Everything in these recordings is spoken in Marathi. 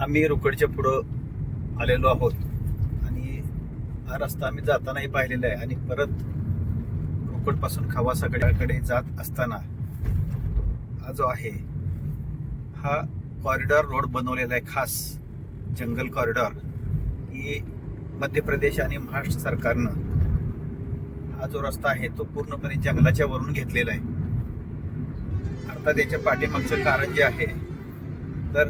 आम्ही रोकडच्या पुढं आलेलो आहोत. आणि हा रस्ता आम्ही जातानाही पाहिलेला आहे. आणि परत रोकडपासून खवासाकडे जात असताना हा जो आहे हा कॉरिडॉर रोड बनवलेला आहे. खास जंगल कॉरिडॉर ही मध्य प्रदेश आणि महाराष्ट्र सरकारनं हा जो रस्ता आहे तो पूर्णपणे जंगलाच्या वरून घेतलेला आहे. अर्थात याच्या पाठीमागचं कारण जे आहे तर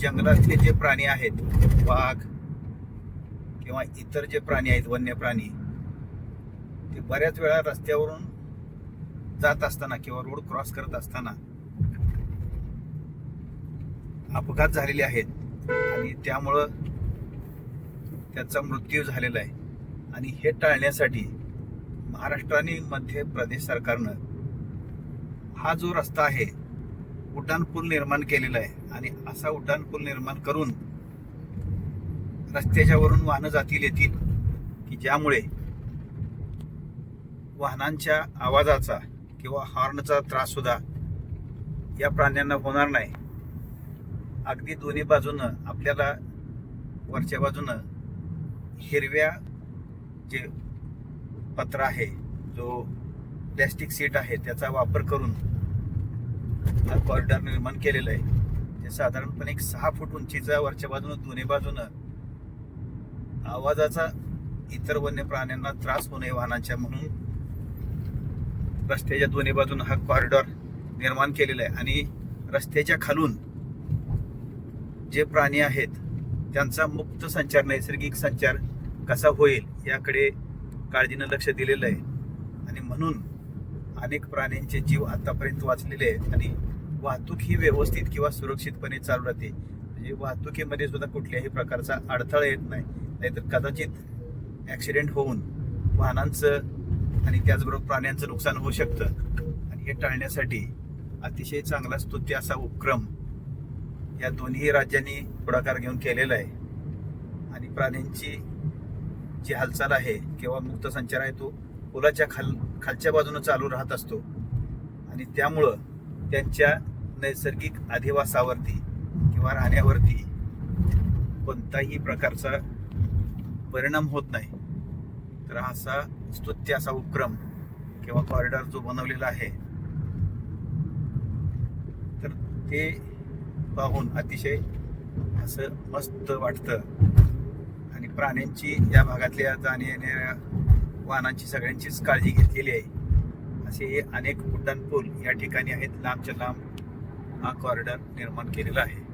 जंगलातले जे प्राणी आहेत वाघ किंवा इतर जे प्राणी आहेत वन्य प्राणी ते बऱ्याच वेळा रस्त्यावरून जात असताना किंवा रोड क्रॉस करत असताना अपघात झालेले आहेत आणि त्यामुळं त्याचा मृत्यू झालेला आहे. आणि हे टाळण्यासाठी महाराष्ट्र आणि मध्य प्रदेश सरकारनं हा जो रस्ता आहे उड्डाणपूल निर्माण केलेला आहे आणि असा उड्डाणपूल निर्माण करून रस्त्याच्या वरून वाहनं जातील येतील की ज्यामुळे वाहनांच्या आवाजाचा किंवा हॉर्नचा त्राससुद्धा या प्राण्यांना होणार नाही. अगदी दोन्ही बाजूनं आपल्याला वरच्या बाजूनं हिरव्या जे पत्र आहे जो प्लॅस्टिक सीट आहे त्याचा वापर करून कॉरिडॉर निर्माण केलेला आहे. ते साधारणपणे एक सहा फूट उंचीचा वरच्या बाजूनं दोन्ही बाजूनं आवाजाचा इतर वन्य प्राण्यांना त्रास होऊ नये वाहनांच्या म्हणून रस्त्याच्या दोन्ही बाजून हा कॉरिडॉर निर्माण केलेला आहे. आणि रस्त्याच्या खालून जे प्राणी आहेत त्यांचा मुक्त संचार नैसर्गिक संचार कसा होईल याकडे काळजीनं लक्ष दिलेलं आहे. आणि म्हणून अनेक प्राण्यांचे जीव आतापर्यंत वाचलेले आहेत आणि वाहतूक ही व्यवस्थित किंवा सुरक्षितपणे चालू राहते. म्हणजे वाहतुकीमध्ये सुद्धा कुठल्याही प्रकारचा अडथळा येत नाही. नाहीतर कदाचित ॲक्सिडेंट होऊन वाहनांचं आणि त्याचबरोबर प्राण्यांचं नुकसान होऊ शकतं. आणि हे टाळण्यासाठी अतिशय चांगला स्तुत्य असा उपक्रम या दोन्ही राज्यांनी पुढाकार घेऊन केलेला आहे. आणि प्राण्यांची जी हालचाल आहे किंवा मुक्त संचार आहे तो पुलाच्या खाल खालच्या बाजूनं चालू राहत असतो. आणि त्यामुळं त्यांच्या नैसर्गिक अधिवासावरती किंवा राहण्यावरती कोणताही प्रकारचा परिणाम होत नाही. तर असा स्तुत्य असा उपक्रम किंवा कॉरिडॉर जो बनवलेला आहे तर ते पाहून अतिशय असं मस्त वाटतं. आणि प्राण्यांची या भागातल्या जाण्या येणाऱ्या वाहनांची सगळ्यांचीच काळजी घेतलेली आहे. असे हे अनेक उड्डाणपूल या ठिकाणी आहेत. लांबच्या लांब हा कॉरिडॉर निर्माण केलेला आहे.